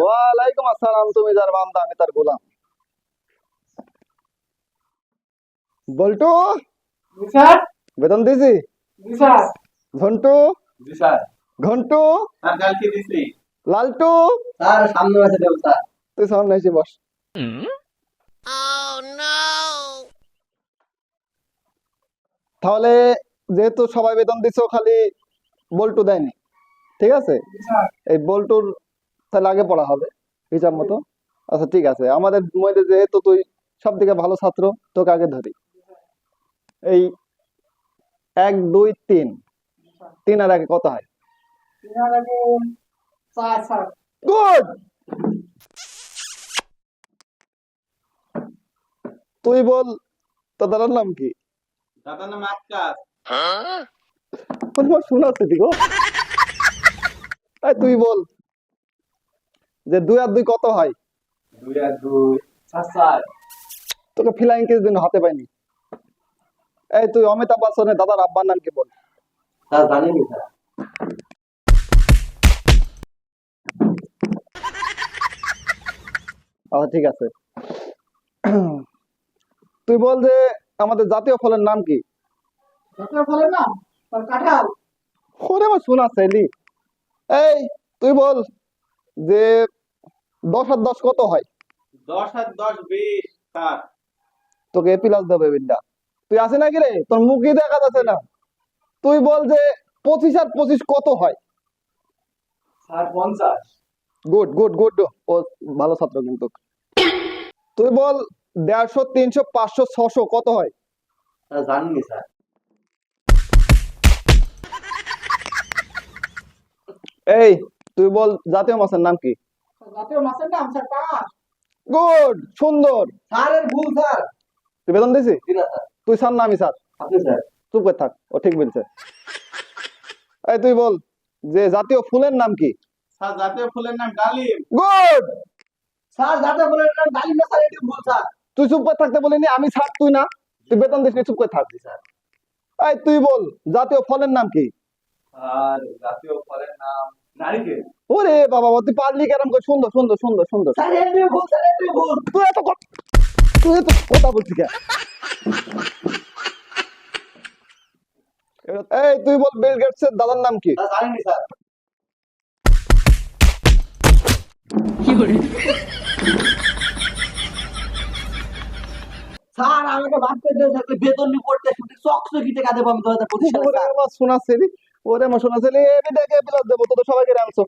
ওয়ালাইকুম আসসালাম তুমি যার বান্দা আমি তার গোলাম। বল্টু? স্যার? বেতন দিছি স্যার। ঘন্টু? জি স্যার। ঘন্টু? স্যার কালকে দিছি লালটু? স্যার সামনে দেবো স্যার। তুই সামনে এসে বস। তাহলে যেহেতু সবাই বেতন দিছো খালি বল্টু দেয়নি। ঠিক আছে? এই বল্টুর তাহলে আগে পড়া হবে হিসাব মতো। আচ্ছা ঠিক আছে। আমাদের মধ্যে যেহেতু তুই সব থেকে ভালো ছাত্র তোকে আগে ধরি। এই এক দুই তিন। তিন আর আগে কত হয়? গুড! তুই বল তোর দাদার নাম কি? দাদার নাম আকাশ। দিগো তুই বল। যে দুই আর দুই কত হয়? দুই আর দুই। তোকে ফিলাইং কেস দিন হাতে পাইনি। এই তুই অমিতাভ বচ্চনের দাদার আব্বার নাম কি বল? স্যার জানিনি স্যার। ঠিক আছে। তুই বল যে আমাদের জাতীয় ফলের নাম কি? ফলের নাম? কাঁঠাল। ওরে আমার শোনা এই তুই বল। যে দশ আর দশ কত হয়? দশ আর দশ বিশ স্যার তোকে প্লাস দেবে বিদ্যা তুই আসে নাকি রে? তোর মুখই দেখা যাচ্ছে না। তুই বল যে পঁচিশ আর পঁচিশ কত হয়? স্যার পঞ্চাশ। গুড গুড গুড ও ভালো ছাত্র কিন্তু। তুই বল দেড়শো তিনশো পাঁচশো ছশো কত হয়? জানিনি স্যার। এই তুই বল জাতীয় মাছের নাম কি? জাতীয় মাছের নাম স্যার পাঁচ গুড সুন্দর। স্যারের ভুল স্যার। তুই বেতন দিছি জি না স্যার। তুই স্যার না আমি স্যার। আপনি স্যার। চুপ করে থাক ও ঠিক বলছে। এই তুই বল যে জাতীয় ফুলের নাম কি? স্যার জাতীয় ফুলের নাম ডালিম। গুড! স্যার জাতীয় ফুলের নাম ডালিম না স্যার এটি ভুল স্যার। তুই চুপ করে থাকতে বলিনি আমি স্যার তুই না। তুই বেতন দিস নি, চুপ করে থাক। স্যার এই তুই বল জাতীয় ফলের নাম কি? আর জাতীয় ফলের নাম নারিকেল। ওরে বাবা বাবা, তুই পারলি কেরম করে সুন্দর সুন্দর সুন্দর সুন্দর। তুই এত তুই এত কথা বলছিস কেন? এই তুই বল বিল গেটসের দাদার নাম কি? স্যার জানিনি স্যার। স্যার আমাকে ভাবতে বেতন নিয়ে পড়তে শুনতে চকচকিতে কাঁদে আমি দু হাজার পঁচিশ ওরে ওরে মশলা ছেলে এ বিটাকে বিলাদ দেবো তো সবাইকে রাখছো